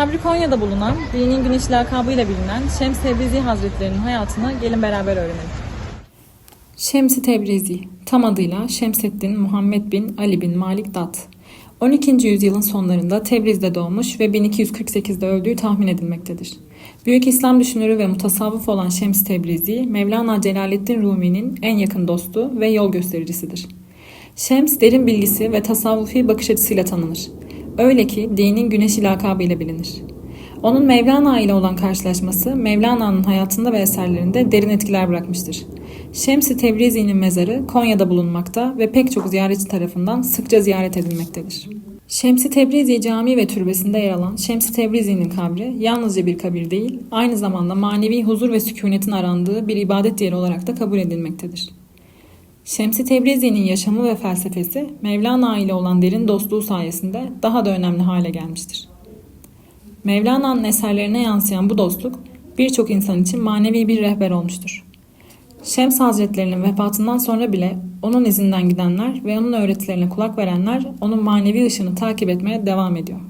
Kabri Konya'da bulunan, dinin güneş lakabıyla bilinen Şems Tebrizi Hazretleri'nin hayatını gelin beraber öğrenelim. Şems-i Tebrizi, tam adıyla Şemseddin Muhammed bin Ali bin Malik Dat. 12. yüzyılın sonlarında Tebriz'de doğmuş ve 1248'de öldüğü tahmin edilmektedir. Büyük İslam düşünürü ve mutasavvıf olan Şems Tebrizi, Mevlana Celaleddin Rumi'nin en yakın dostu ve yol göstericisidir. Şems derin bilgisi ve tasavvufi bakış açısıyla tanınır. Öyle ki dinin güneşi lakabıyla bilinir. Onun Mevlana ile olan karşılaşması Mevlana'nın hayatında ve eserlerinde derin etkiler bırakmıştır. Şems-i Tebrizi'nin mezarı Konya'da bulunmakta ve pek çok ziyaretçi tarafından sıkça ziyaret edilmektedir. Şems-i Tebrizi Camii ve Türbesi'nde yer alan Şems-i Tebrizi'nin kabri yalnızca bir kabir değil, aynı zamanda manevi huzur ve sükunetin arandığı bir ibadet yeri olarak da kabul edilmektedir. Şems-i Tebrizi'nin yaşamı ve felsefesi Mevlana ile olan derin dostluğu sayesinde daha da önemli hale gelmiştir. Mevlana'nın eserlerine yansıyan bu dostluk birçok insan için manevi bir rehber olmuştur. Şems Hazretlerinin vefatından sonra bile onun izinden gidenler ve onun öğretilerine kulak verenler onun manevi ışığını takip etmeye devam ediyor.